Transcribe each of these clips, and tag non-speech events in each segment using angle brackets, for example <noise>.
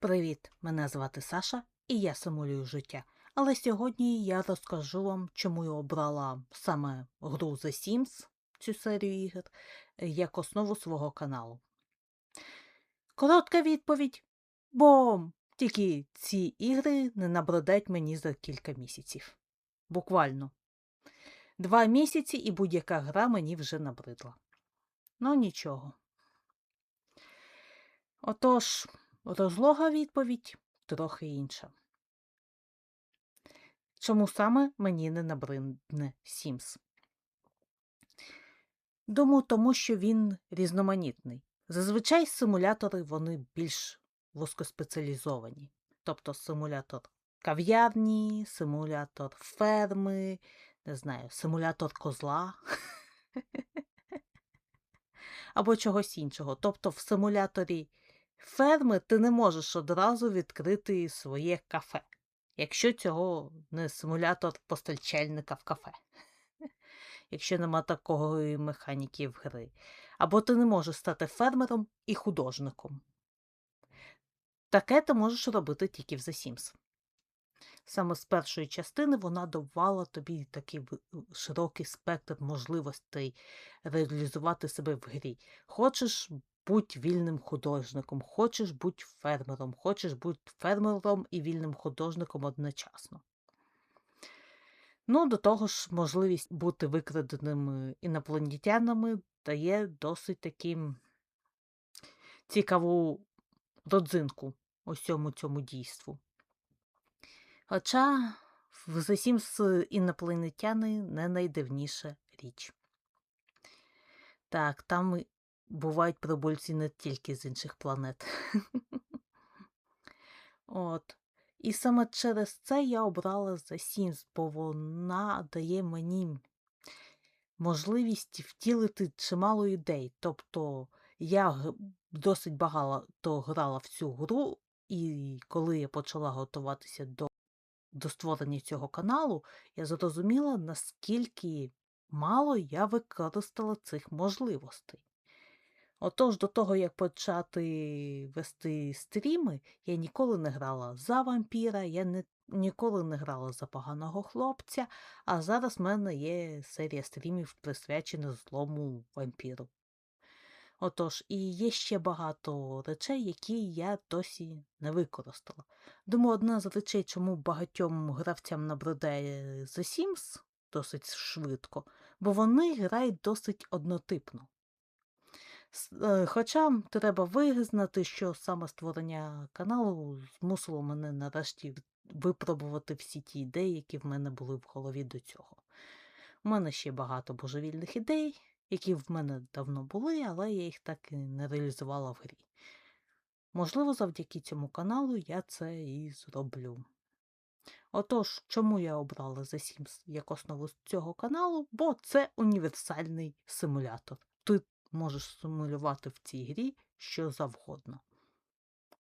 Привіт! Мене звати Саша і я симулюю життя. Але сьогодні я розкажу вам, чому я обрала саме гру The Sims, цю серію ігор, як основу свого каналу. Коротка відповідь. Бо тільки ці ігри не набродать мені за кілька місяців. Буквально. Два місяці і будь-яка гра мені вже набридла. Ну нічого. Отож, розлога відповідь трохи інша. Чому саме мені не набридне Sims? Думаю, тому що він різноманітний. Зазвичай симулятори вони більш вузькоспеціалізовані. Тобто симулятор кав'ярні, симулятор ферми, не знаю, симулятор козла <laughs> або чогось іншого. Тобто в симуляторі ферми ти не можеш одразу відкрити своє кафе, якщо цього не симулятор постачальника в кафе. Якщо нема такої механіки в гри. Або ти не можеш стати фермером і художником. Таке ти можеш робити тільки в The Sims. Саме з першої частини вона давала тобі такий широкий спектр можливостей реалізувати себе в грі. Хочеш будь вільним художником, хочеш будь фермером, хочеш будь фермером і вільним художником одночасно. Ну, до того ж, можливість бути викраденими інопланетянами дає досить таким цікаву родзинку усьому цьому дійству. Хоча в The Sims інопланетяни не найдивніша річ. Так, там бувають прибульці не тільки з інших планет. От. І саме через це я обрала The Sims, бо вона дає мені можливість втілити чимало ідей. Тобто я досить багато грала в цю гру, і коли я почала готуватися до, до створення цього каналу, я зрозуміла, наскільки мало я використала цих можливостей. Отож, до того, як почати вести стріми, я ніколи не грала за вампіра, я не, ніколи не грала за поганого хлопця, а зараз в мене є серія стрімів, присвячена злому вампіру. Отож, і є ще багато речей, які я досі не використала. Думаю, одна з речей, чому багатьом гравцям набридає The Sims досить швидко, бо вони грають досить однотипно. Е, хоча треба визнати, що саме створення каналу змусило мене нарешті випробувати всі ті ідеї, які в мене були в голові до цього. У мене ще багато божевільних ідей, які в мене давно були, але я їх так і не реалізувала в грі. Можливо, завдяки цьому каналу я це і зроблю. Отож, чому я обрала The Sims як основу цього каналу? Бо це універсальний симулятор. Ти можеш симулювати в цій грі що завгодно.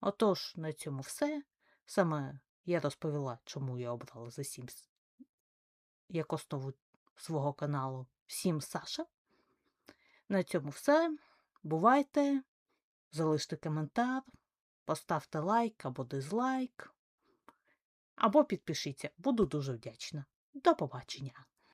Отож, на цьому все. Саме я розповіла, чому я обрала The Sims як основу свого каналу Всім Саша. На цьому все. Бувайте, залиште коментар, поставте лайк або дизлайк, або підпишіться. Буду дуже вдячна. До побачення!